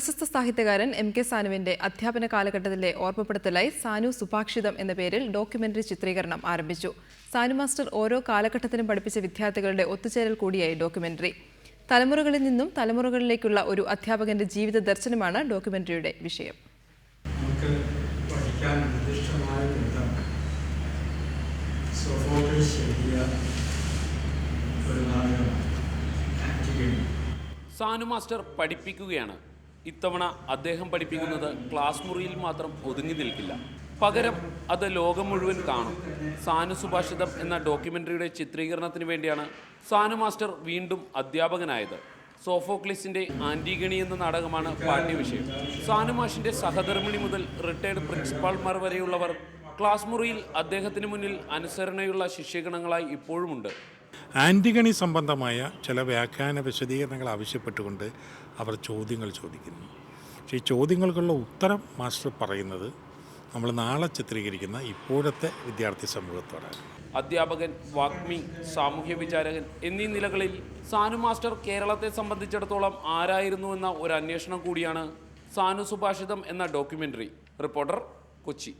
പ്രശസ്ത സാഹിത്യകാരൻ M K സാനുവിന്റെ അധ്യാപന കാലഘട്ടത്തിലെ ഓർമ്മപ്പെടുത്തലായി സാനു സുഭാഷിതം എന്ന പേരിൽ ഡോക്യുമെന്ററി ചിത്രീകരണം ആരംഭിച്ചു. സാനു മാസ്റ്റർ ഓരോ കാലഘട്ടത്തിലും പഠിപ്പിച്ച വിദ്യാർത്ഥികളുടെ ഒത്തുചേരൽ കൂടിയായി ഡോക്യുമെന്ററി. തലമുറകളിൽ നിന്നും തലമുറകളിലേക്കുള്ള ഒരു അധ്യാപകന്റെ ജീവിത ദർശനമാണ് ഡോക്യുമെന്ററിയുടെ വിഷയം. സാനു മാസ്റ്റർ പഠിപ്പിക്കുകയാണ്. ഇത്തവണ അദ്ദേഹം പഠിപ്പിക്കുന്നത് ക്ലാസ് മുറിയിൽ മാത്രം ഒതുങ്ങി നിൽക്കില്ല. പകരം അത് ലോകം മുഴുവൻ കാണും. സാനു സുഭാഷിതം എന്ന ഡോക്യുമെന്ററിയുടെ ചിത്രീകരണത്തിന് വേണ്ടിയാണ് സാനു മാസ്റ്റർ വീണ്ടും അധ്യാപകനായത്. സോഫോക്ലിസിന്റെ ആന്റിഗണി എന്ന നാടകമാണ് പാഠ്യവിഷയം. സാനു മാഷിന്റെ സഹധർമ്മിണി മുതൽ റിട്ടയർഡ് പ്രിൻസിപ്പാൾമാർ വരെയുള്ളവർ ക്ലാസ് മുറിയിൽ അദ്ദേഹത്തിന് മുന്നിൽ അനുസരണയുള്ള ശിഷ്യഗണങ്ങളായി ഇപ്പോഴുമുണ്ട്. ആന്റിഗണി സംബന്ധമായ ചില വ്യാഖ്യാന വിശദീകരണങ്ങൾ ആവശ്യപ്പെട്ടുകൊണ്ട് അവർ ചോദ്യങ്ങൾ ചോദിക്കുന്നു. പക്ഷേ ഈ ചോദ്യങ്ങൾക്കുള്ള ഉത്തരം മാസ്റ്റർ പറയുന്നത് നമ്മൾ നാളെ ചിത്രീകരിക്കുന്ന ഇപ്പോഴത്തെ വിദ്യാർത്ഥി സമൂഹത്തോടാണ്. അധ്യാപകൻ വാഗ്മി സാമൂഹ്യ വിചാരകൻ എന്നീ നിലകളിൽ സാനു മാസ്റ്റർ കേരളത്തെ സംബന്ധിച്ചിടത്തോളം ആരായിരുന്നു എന്ന ഒരു അന്വേഷണം കൂടിയാണ് സാനു സുഭാഷിതം എന്ന ഡോക്യുമെന്ററി റിപ്പോർട്ടർ കൊച്ചി.